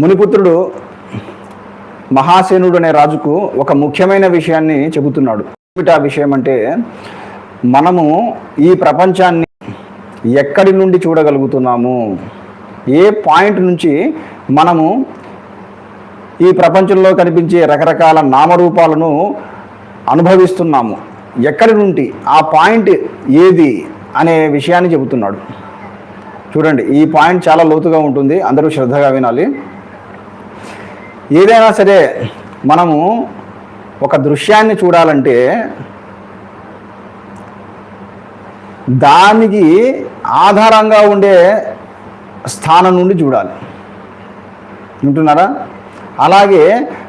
మునిపుత్రుడు మహాసేనుడు అనే రాజుకు ఒక ముఖ్యమైన విషయాన్ని చెబుతున్నాడు. ఏమిటి ఆ విషయం అంటే మనము ఈ ప్రపంచాన్ని ఎక్కడి నుండి చూడగలుగుతున్నాము? ఏ పాయింట్ నుంచి మనము ఈ ప్రపంచంలో కనిపించే రకరకాల నామరూపాలను అనుభవిస్తున్నాము? ఎక్కడి నుండి? ఆ పాయింట్ ఏది? అనే విషయాన్ని చెబుతున్నాడు. చూడండి ఈ పాయింట్ చాలా లోతుగా ఉంటుంది. అందరూ శ్రద్ధగా వినాలి. ఏదైనా సరే మనము ఒక దృశ్యాన్ని చూడాలంటే దానికి ఆధారంగా ఉండే స్థానం నుండి చూడాలి. వింటున్నారా? అలాగే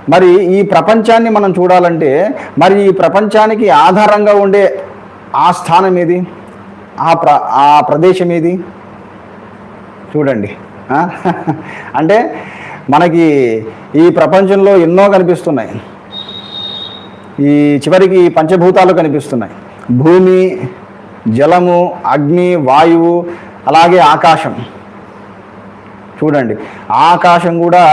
మరి ఈ ప్రపంచాన్ని మనం చూడాలంటే మరి ఈ ప్రపంచానికి ఆధారంగా ఉండే ఆ స్థానం ఏది? ఆ ప్ర ఆ ప్రదేశం ఏది? చూడండి. అంటే మనకి ఈ ప్రపంచంలో ఎన్నో కనిపిస్తున్నాయి. ఈ చివరికి పంచభూతాలు కనిపిస్తున్నాయి. భూమి జలము అగ్ని వాయువు అలాగే ఆకాశం. చూడండి ఆకాశం కూడా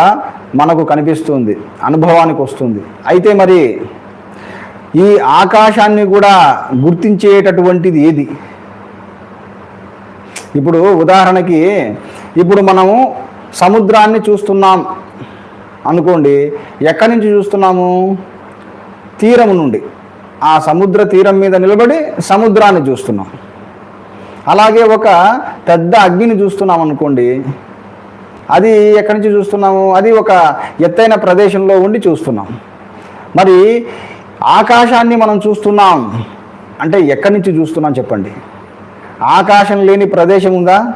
మనకు కనిపిస్తుంది అనుభవానికి వస్తుంది. అయితే మరి ఈ ఆకాశాన్ని కూడా గుర్తించేటటువంటిది ఏది? ఇప్పుడు ఉదాహరణకి ఇప్పుడు మనము సముద్రాన్ని చూస్తున్నాం. అనుకోండి ఎక్కడి నుంచి చూస్తున్నాము? తీరం నుండి. ఆ సముద్ర తీరం మీద నిలబడి సముద్రాన్ని చూస్తున్నాం. అలాగే ఒక పెద్ద అగ్నిని చూస్తున్నాం అనుకోండి అది ఎక్కడి నుంచి చూస్తున్నాము? అది ఒక ఎత్తైన ప్రదేశంలో ఉండి చూస్తున్నాం. మరి ఆకాశాన్ని మనం చూస్తున్నాం. అంటే ఎక్కడి నుంచి చూస్తున్నాం చెప్పండి. ఆకాశం లేని ప్రదేశం ఉందా?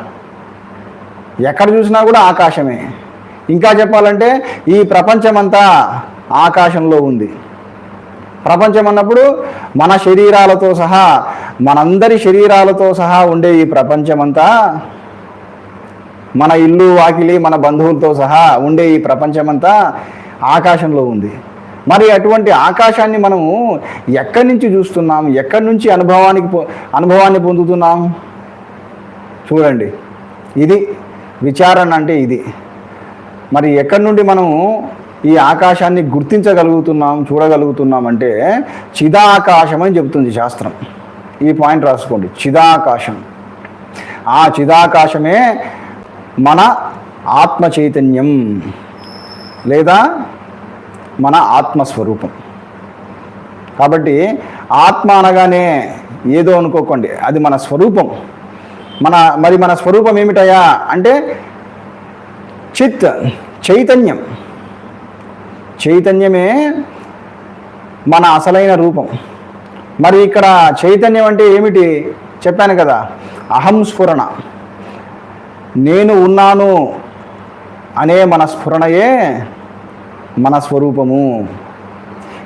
ఎక్కడ చూసినా కూడా ఆకాశమే. ఇంకా చెప్పాలంటే ఈ ప్రపంచమంతా ఆకాశంలో ఉంది. ప్రపంచం అన్నప్పుడు మన శరీరాలతో సహా మనందరి శరీరాలతో సహా ఉండే ఈ ప్రపంచమంతా మన ఇల్లు వాకిలి మన బంధువులతో సహా ఉండే ఈ ప్రపంచమంతా ఆకాశంలో ఉంది. మరి అటువంటి ఆకాశాన్ని మనము ఎక్కడి నుంచి చూస్తున్నాం? ఎక్కడి నుంచి అనుభవానికి పొ- అనుభవాన్ని పొందుతున్నాం? చూడండి. ఇది విచారణ అంటే ఇది. మరి ఎక్కడి నుండి మనము ఈ ఆకాశాన్ని గుర్తించగలుగుతున్నాం చూడగలుగుతున్నాం అంటే చిదాకాశం అని చెబుతుంది శాస్త్రం. ఈ పాయింట్ రాసుకోండి. చిదాకాశం. ఆ చిదాకాశమే మన ఆత్మ చైతన్యం లేదా మన ఆత్మస్వరూపం. కాబట్టి ఆత్మ అనగానే ఏదో అనుకోకండి. అది మన స్వరూపం. మన మరి మన స్వరూపం ఏమిటయా అంటే చిత్ చైతన్యం. చైతన్యమే మన అసలైన రూపం. మరి ఇక్కడ చైతన్యం అంటే ఏమిటి? చెప్పాను కదా అహం స్ఫురణ. నేను ఉన్నాను అనే మన స్ఫురణయే మన స్వరూపము.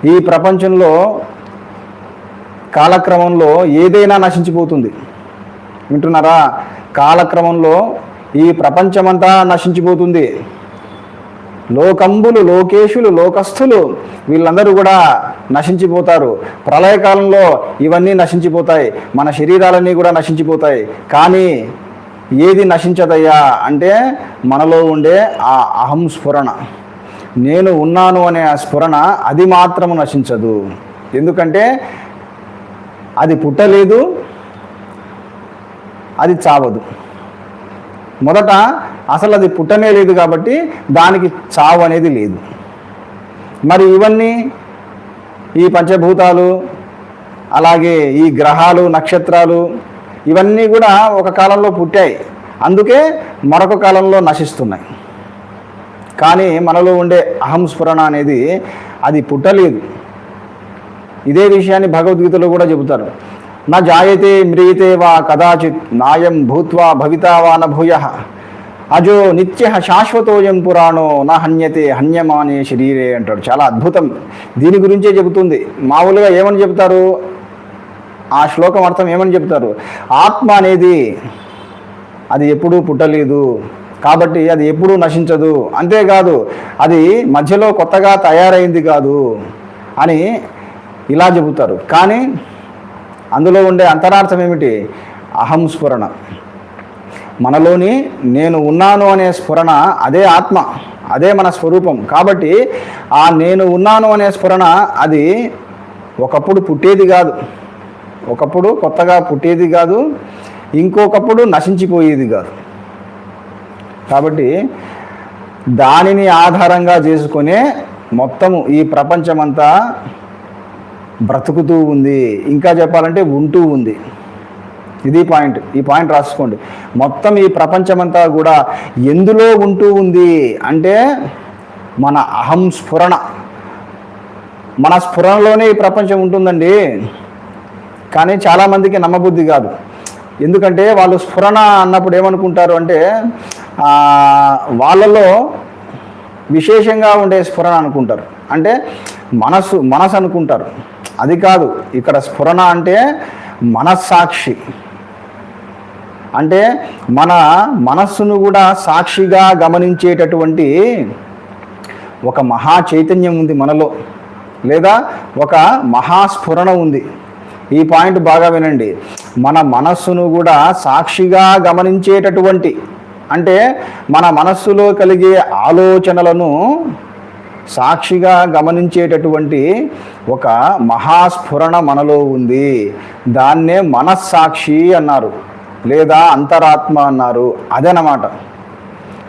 ఈ ప్రపంచంలో కాలక్రమంలో ఏదైనా నశించిపోతుంది. వింటున్నారా? కాలక్రమంలో ఈ ప్రపంచమంతా నశించిపోతుంది. లోకంబులు లోకేశులు లోకస్థులు వీళ్ళందరూ కూడా నశించిపోతారు. ప్రళయకాలంలో ఇవన్నీ నశించిపోతాయి. మన శరీరాలన్నీ కూడా నశించిపోతాయి. కానీ ఏది నశించదయ్యా అంటే మనలో ఉండే ఆ అహం స్ఫురణ. నేను ఉన్నాను అనే ఆ స్ఫురణ అది మాత్రము నశించదు. ఎందుకంటే అది పుట్టలేదు అది చావదు. మొదట అసలు అది పుట్టనే లేదు కాబట్టి దానికి చావు అనేది లేదు. మరి ఇవన్నీ ఈ పంచభూతాలు అలాగే ఈ గ్రహాలు నక్షత్రాలు ఇవన్నీ కూడా ఒక కాలంలో పుట్టాయి. అందుకే మరొక కాలంలో నశిస్తున్నాయి. కానీ మనలో ఉండే అహం స్ఫురణ అనేది అది పుట్టలేదు. ఇదే విషయాన్ని భగవద్గీతలో కూడా చెబుతారు. నా జాయతే మ్రియతే వా కదాచిత్ నాయం భూత్వా భవితా వా భూయ. అజో నిత్య శాశ్వతోయం పురాణో నా హన్యతే హన్యమానే శరీరే అంటాడు. చాలా అద్భుతం. దీని గురించే చెబుతుంది. మామూలుగా ఏమని చెబుతారు? ఆ శ్లోకం అర్థం ఏమని చెప్తారు ఆత్మ అనేది అది ఎప్పుడూ పుట్టలేదు. కాబట్టి అది ఎప్పుడూ నశించదు. అంతేకాదు అది మధ్యలో కొత్తగా తయారైంది కాదు అని ఇలా చెబుతారు. కానీ అందులో ఉండే అంతరార్థం ఏమిటి? అహం స్ఫురణ. మనలోని నేను ఉన్నాను అనే స్ఫురణ అదే ఆత్మ అదే మన స్వరూపం. కాబట్టి ఆ నేను ఉన్నాను అనే స్ఫురణ అది ఒకప్పుడు పుట్టేది కాదు. ఒకప్పుడు కొత్తగా పుట్టేది కాదు. ఇంకొకప్పుడు నశించిపోయేది కాదు. కాబట్టి దానిని ఆధారంగా చేసుకునే మొత్తము ఈ ప్రపంచమంతా బ్రతుకుతూ ఉంది. ఇంకా చెప్పాలంటే ఉంటూ ఉంది. ఇది పాయింట్. ఈ పాయింట్ రాసుకోండి. మొత్తం ఈ ప్రపంచమంతా కూడా ఎందులో ఉంటూ ఉంది అంటే మన అహం స్ఫురణ. మన స్ఫురణలోనే ఈ ప్రపంచం ఉంటుందండి. కానీ చాలామందికి నమ్మబుద్ధి కాదు. ఎందుకంటే వాళ్ళు స్ఫురణ అన్నప్పుడు ఏమనుకుంటారు అంటే వాళ్ళలో విశేషంగా ఉండే స్ఫురణ అనుకుంటారు. అంటే మనసు మనసు అనుకుంటారు. అది కాదు. ఇక్కడ స్ఫురణ అంటే మనస్సాక్షి. అంటే మన మనస్సును కూడా సాక్షిగా గమనించేటటువంటి ఒక మహా చైతన్యం ఉంది మనలో. లేదా ఒక మహాస్ఫురణ ఉంది. ఈ పాయింట్ బాగా వినండి. మన మనస్సును కూడా సాక్షిగా గమనించేటటువంటి అంటే మన మనస్సులో కలిగే ఆలోచనలను సాక్షిగా గమనించేటటువంటి ఒక మహాస్ఫురణ మనలో ఉంది. దాన్నే మనస్సాక్షి అన్నారు. లేదా అంతరాత్మ అన్నారు. అదనమాట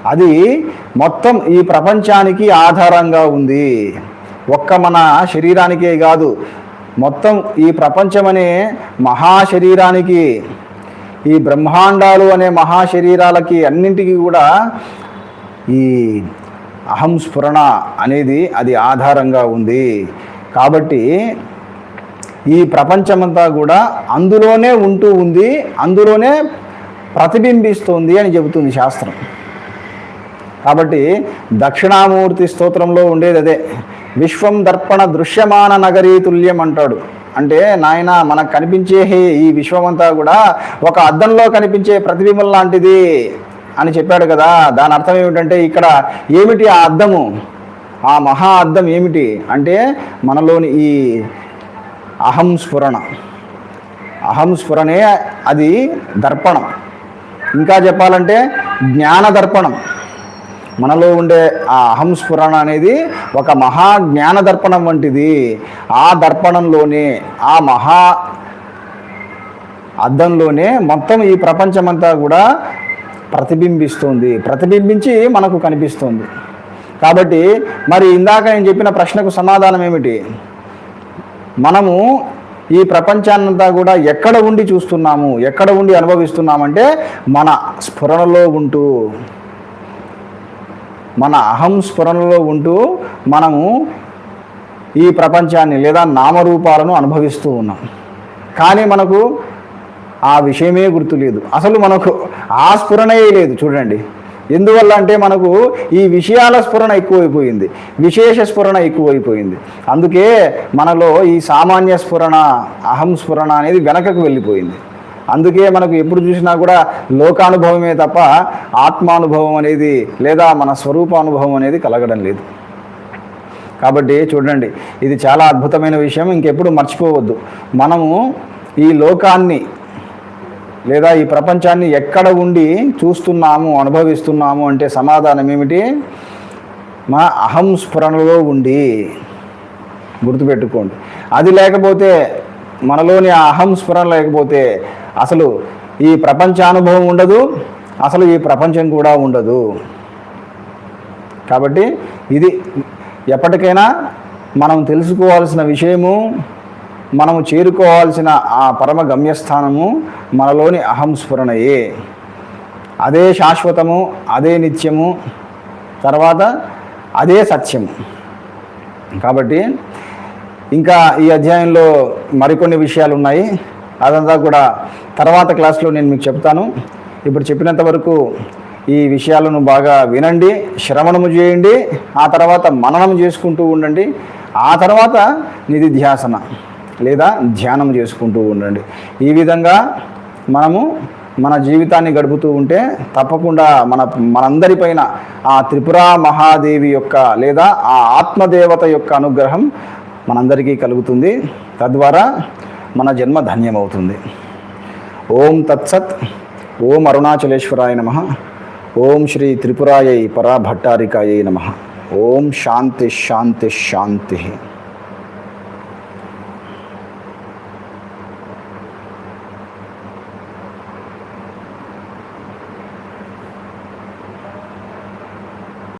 అది మొత్తం ఈ ప్రపంచానికి ఆధారంగా ఉంది. ఒక్క మన శరీరానికే కాదు. మొత్తం ఈ ప్రపంచం అనే మహాశరీరానికి ఈ బ్రహ్మాండాలు అనే మహాశరీరాలకి అన్నింటికి కూడా ఈ అహం స్ఫురణ అనేది అది ఆధారంగా ఉంది. కాబట్టి ఈ ప్రపంచమంతా కూడా అందులోనే ఉంటూ ఉంది అందులోనే ప్రతిబింబిస్తుంది అని చెబుతుంది శాస్త్రం. కాబట్టి దక్షిణామూర్తి స్తోత్రంలో ఉండేది అదే. విశ్వం దర్పణ దృశ్యమాన నగరీ తుల్యం అంటాడు. అంటే నాయన మనకు కనిపించే ఈ విశ్వమంతా కూడా ఒక అద్దంలో కనిపించే ప్రతిబింబం లాంటిది. అని చెప్పాడు కదా. దాని అర్థం ఏమిటంటే ఇక్కడ ఏమిటి ఆ అర్థము? ఆ మహా అర్థం ఏమిటి అంటే మనలోని ఈ అహం స్ఫురణ. అహం స్ఫురణే అది దర్పణం. ఇంకా చెప్పాలంటే జ్ఞాన దర్పణం. మనలో ఉండే ఆ అహం స్ఫురణ అనేది ఒక మహా జ్ఞాన దర్పణం వంటిది. ఆ దర్పణంలోనే ఆ మహా అద్దంలోనే మొత్తం ఈ ప్రపంచమంతా కూడా ప్రతిబింబిస్తుంది. ప్రతిబింబించి మనకు కనిపిస్తుంది. కాబట్టి మరి ఇందాక నేను చెప్పిన ప్రశ్నకు సమాధానం ఏమిటి? మనము ఈ ప్రపంచాన్నంతా కూడా ఎక్కడ ఉండి చూస్తున్నాము? ఎక్కడ ఉండి అనుభవిస్తున్నామంటే మన స్ఫురణలో ఉంటూ మన అహం స్ఫురణలో ఉంటూ మనము ఈ ప్రపంచాన్ని లేదా నామరూపాలను అనుభవిస్తూ ఉన్నాం. కానీ మనకు ఆ విషయమే గుర్తులేదు. అసలు మనకు ఆ స్ఫురణయే లేదు చూడండి. ఎందువల్ల అంటే మనకు ఈ విషయాల స్ఫురణ ఎక్కువైపోయింది. విశేష స్ఫురణ ఎక్కువైపోయింది. అందుకే మనలో ఈ సామాన్య స్ఫురణ అహం స్ఫురణ అనేది వెనకకు వెళ్ళిపోయింది. అందుకే మనకు ఎప్పుడు చూసినా కూడా లోకానుభవమే తప్ప ఆత్మానుభవం అనేది లేదా మన స్వరూపానుభవం అనేది కలగడం లేదు. కాబట్టి చూడండి ఇది చాలా అద్భుతమైన విషయం. ఇంకెప్పుడు మర్చిపోవద్దు. మనము ఈ లోకాన్ని లేదా ఈ ప్రపంచాన్ని ఎక్కడ ఉండి చూస్తున్నాము అనుభవిస్తున్నాము అంటే సమాధానం ఏమిటి? మా అహం స్ఫురణలో ఉండి. గుర్తుపెట్టుకోండి. అది లేకపోతే మనలోని ఆ అహం స్ఫురణ లేకపోతే అసలు ఈ ప్రపంచానుభవం ఉండదు అసలు ఈ ప్రపంచం కూడా ఉండదు. కాబట్టి ఇది ఎప్పటికైనా మనం తెలుసుకోవాల్సిన విషయము. మనము చేరుకోవాల్సిన ఆ పరమ గమ్యస్థానము మనలోని అహం స్ఫురణయే. అదే శాశ్వతము అదే నిత్యము తర్వాత అదే సత్యము. కాబట్టి ఇంకా ఈ అధ్యాయంలో మరికొన్ని విషయాలు ఉన్నాయి. అదంతా కూడా తర్వాత క్లాస్లో నేను మీకు చెప్తాను. ఇప్పుడు చెప్పినంత వరకు ఈ విషయాలను బాగా వినండి శ్రవణము చేయండి ఆ తర్వాత మననం చేసుకుంటూ ఉండండి ఆ తర్వాత నిధిధ్యాసన. లేదా ధ్యానం చేసుకుంటూ ఉండండి. ఈ విధంగా మనము మన జీవితాన్ని గడుపుతూ ఉంటే తప్పకుండా మన మనందరిపైన ఆ త్రిపుర మహాదేవి యొక్క లేదా ఆ ఆత్మదేవత యొక్క అనుగ్రహం మనందరికీ కలుగుతుంది. తద్వారా మన జన్మ ధన్యమవుతుంది. ఓం తత్సత్. ఓం అరుణాచలేశ్వరాయ నమ. ఓం శ్రీ త్రిపురాయై పరాభట్టారికాయై నమ. ఓం శాంతి శాంతి శాంతి.